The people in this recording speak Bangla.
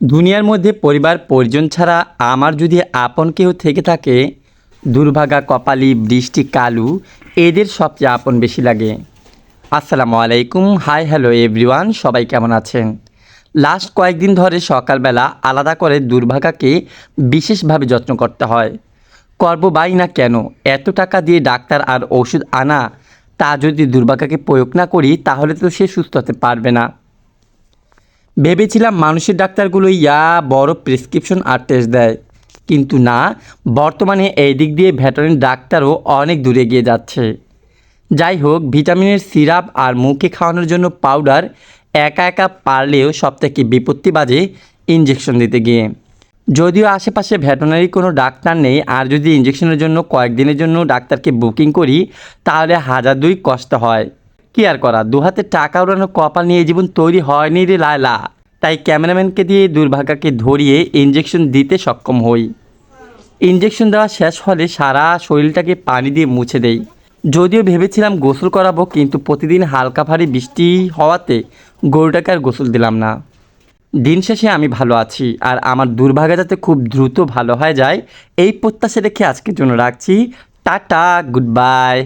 দুনিয়ার মধ্যে পরিবার পরিজন ছাড়া আমার যদি আপন কেউ থেকে থাকে, দুর্ভাগা কপালি, বৃষ্টি, কালু, এদের সবচেয়ে আপন বেশি লাগে। আসসালামু আলাইকুম, হাই হ্যালো এভরিওয়ান, সবাই কেমন আছেন? লাস্ট কয়েকদিন ধরে সকালবেলা আলাদা করে দুর্ভাগাকে বিশেষভাবে যত্ন করতে হয়। করব বাই না কেন? এত টাকা দিয়ে ডাক্তার আর ওষুধ আনা, তা যদি দুর্ভাগাকে প্রয়োগ না করি, তাহলে তো সে সুস্থ হতে পারবে না। ভেবেছিলাম মানুষের ডাক্তারগুলো ইয়া বড় প্রেসক্রিপশন আর টেস্ট দেয়। কিন্তু না, বর্তমানে এই দিক দিয়ে ভেটারিন ডাক্তারও অনেক দূরে গিয়ে যাচ্ছে। যাই হোক, ভিটামিনের সিরাপ আর মুখে খাওয়ানোর জন্য পাউডার একা একা পারলেও সবথেকে বিপত্তি বাজে ইঞ্জেকশন দিতে গিয়ে। যদিও আশেপাশে ভেটেরিনারি কোনো ডাক্তার নেই, আর যদি ইঞ্জেকশনের জন্য কয়েকদিনের জন্য ডাক্তারকে বুকিং করি, তাহলে হাজার দুই কষ্ট হয়। কি আর করা? দু হাতে টাকা উড়ানোর কপাল নিয়ে জীবন তৈরি হয়নি রে লায়লা। তাই ক্যামেরাম্যানকে দিয়ে দুর্ভাগাকে ধরিয়ে ইঞ্জেকশন দিতে সক্ষম হই। ইঞ্জেকশন দেওয়া শেষ হলে সারা শরীরটাকে পানি দিয়ে মুছে দেই। যদিও ভেবেছিলাম গোসল করাবো, কিন্তু প্রতিদিন হালকা ভারী বৃষ্টি হওয়াতে গরুটাকে আর গোসল দিলাম না। দিন শেষে আমি ভালো আছি, আর আমার দুর্ভাগা যাতে খুব দ্রুত ভালো হয়ে যায়, এই প্রত্যাশা রেখে আজকের জন্য রাখছি। Tata, good bye.